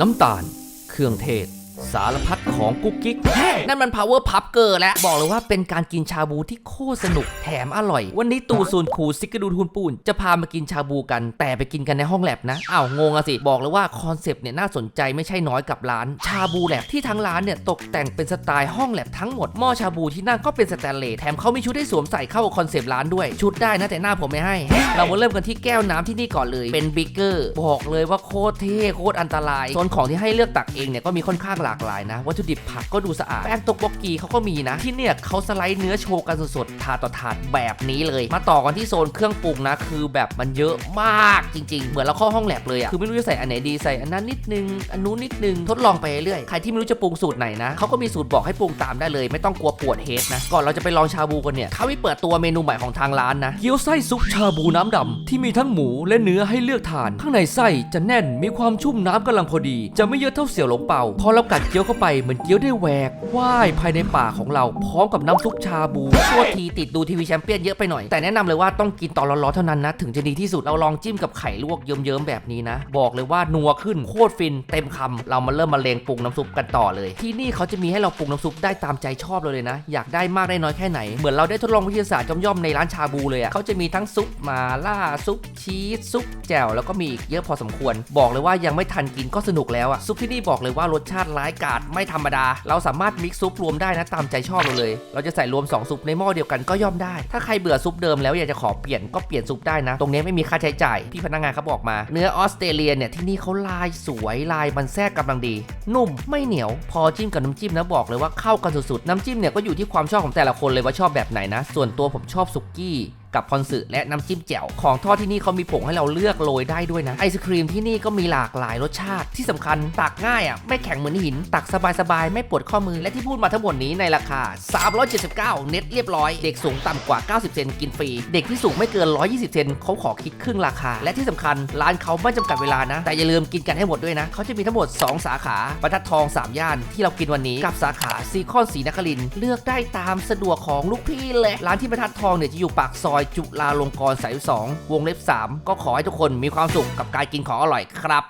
น้ำตาล เครื่องเทศ สารพัดของกุ๊กกิ๊กเฮ้นั่นมัน power pub เกอร์แล้ว บอกเลยว่าเป็นการกินชาบูที่โคตรสนุกแถมอร่อย วันนี้ตูซูนคูซิกกระดูทุนปูน จะพามากินชาบูกัน แต่ไปกินกันในห้องแลบนะอ้าวงงอะสิ บอกเลยว่าคอนเซปต์เนี่ยน่าสนใจไม่ใช่น้อยกับร้าน ชาบูแลบที่ทั้งร้านเนี่ยตกแต่งเป็นสไตล์ห้องแลบทั้งหมดหม้อชาบูที่นั่งก็เป็นสแตนเลสแถมเขามีชุดให้สวมใส่เข้ากับคอนเซปต์ร้านด้วยชุดได้นะแต่หน้าผมไม่ให้ เรามาเริ่มกันที่แก้วน้ำที่นี่ก่อนเลยเป็นบิ๊กเกอร์บอกเลยว่าโคตรเท่โคตรอันตรายส่วนของที่ให้เลือกตักเองเนี่ยก็มีค่อนข้างหลากหลายนะ วัตถุดิบผักก็ดูสะอาดแป้งตกบกกีเขาก็มีนะ ที่เนี่ยเขาสไลด์เนื้อโชว์กันสดๆถาดต่อถาดแบบนี้เลย มาต่อกันที่โซนเครื่องปรุงนะ คือแบบมันเยอะมากจริง ๆ เหมือนเราเข้าห้องแลบเลยอะคือไม่รู้จะใส่อันไหนดีใส่อันนั้นนิดนึงอันนู้นนิดนึงทดลองไปเรื่อยใครที่ไม่รู้จะปรุงสูตรไหนนะเขาก็มีสูตรบอกให้ปรุงตามได้เลย ไม่ต้องกลัวปวดเฮดนะก่อนเราจะไปลองชาบูกันเนี่ยเขาไม่เปิดตัวเมนูใหม่ของทางร้านนะเกี๊ยวไส้ซุปชาบูน้ำดำที่มีทั้งหมูและเนื้อให้เลือกทาน ข้างในไส้จะแน่นมีความชุ่มน้ำกำลังพอดี จะไม่เยอะเท่าเสี่ยวหลงเป่าพอเรากัดเกี๊ยวเข้าไปเหมือนเกี๊ยวได้แหวกว่ายภายในปากของเราพร้อมกับน้ำซุปชาบูโทษทีติดดูทีวีแชมเปี้ยนเยอะไปหน่อยแต่แนะนำเลยว่าต้องกินตอนร้อนๆเท่านั้นนะถึงจะดีที่สุดเราลองจิ้มกับไข่ลวกเยิ้มๆแบบนี้นะ บอกเลยว่านัวขึ้นโคตรฟินเต็มคำเรามาเริ่มมาเลงปรุงน้ำซุปกันต่อเลย ที่นี่เขาจะมีให้เราปรุงน้ำซุปได้ตามใจชอบเราเลยนะ อยากได้มากได้น้อยแค่ไหน เหมือนเราได้ทดลองวิทยาศาสตร์ย่อมๆในร้านชาบูเลยอะเขาจะมีทั้งซุปมาล่าซุปชีสซุปแจ่วแล้วก็มีอีกเยอะพอสมควร บอกเลยว่ายังไม่ทันกินก็สนุกแล้วอะซุปที่นี่บอกเลยว่ารสชาติร้ายกาจไม่ธรรมดา เราสามารถมิกซ์ซุปรวมได้นะตามใจชอบเราเลย เราจะใส่รวมสองซุปในหม้อเดียวกันก็ย่อมได้ ถ้าใครเบื่อซุปเดิมแล้วอยากจะขอเปลี่ยนก็เปลี่ยนซุปได้นะ ตรงนี้ไม่มีค่าใช้จ่ายพี่พนักงานเขาบอกมา เนื้อออสเตรเลียเนี่ยที่นี่เขาลายสวยลายมันแทรกกำลังดี นุ่มไม่เหนียว พอจิ้มกับน้ำจิ้มนะบอกเลยว่าเข้ากันสุดๆ น้ำจิ้มเนี่ยก็อยู่ที่ความชอบของแต่ละคนเลยว่าชอบแบบไหนนะ ส่วนตัวผมชอบสุกี้ กับพอนสึและน้ำจิ้มแจ่วของทอดที่นี่เขามีผงให้เราเลือกโรยได้ด้วยนะไอศครีมที่นี่ก็มีหลากหลายรสชาติที่สำคัญตักง่ายอะไม่แข็งเหมือนหิน ตักสบายๆ ไม่ปวดข้อมือและที่พูดมาทั้งหมดนี้ในราคา 379 เน็ตเรียบร้อย เด็กสูงต่ำกว่า 90 เซนกินฟรี เด็กที่สูงไม่เกิน 120 เซนเขาขอคิดครึ่งราคา และที่สำคัญร้านเขาไม่จำกัดเวลานะ แต่อย่าลืมกินกันให้หมดด้วยนะเขาจะมีทั้งหมด 2 สาขาบรรทัดทอง 3 ย่านที่เรากินวันนี้กับสาขาซีคอนศรีนครินเลือกได้ตามสะดวกของลูกพี่เลยร้านที่บรรทัดทองเนี่ยจะอยู่ปากซอยจุฬาลงกรณ์สายสองวงเล็บ 3 ก็ขอให้ทุกคนมีความสุขกับการกินของอร่อยครับ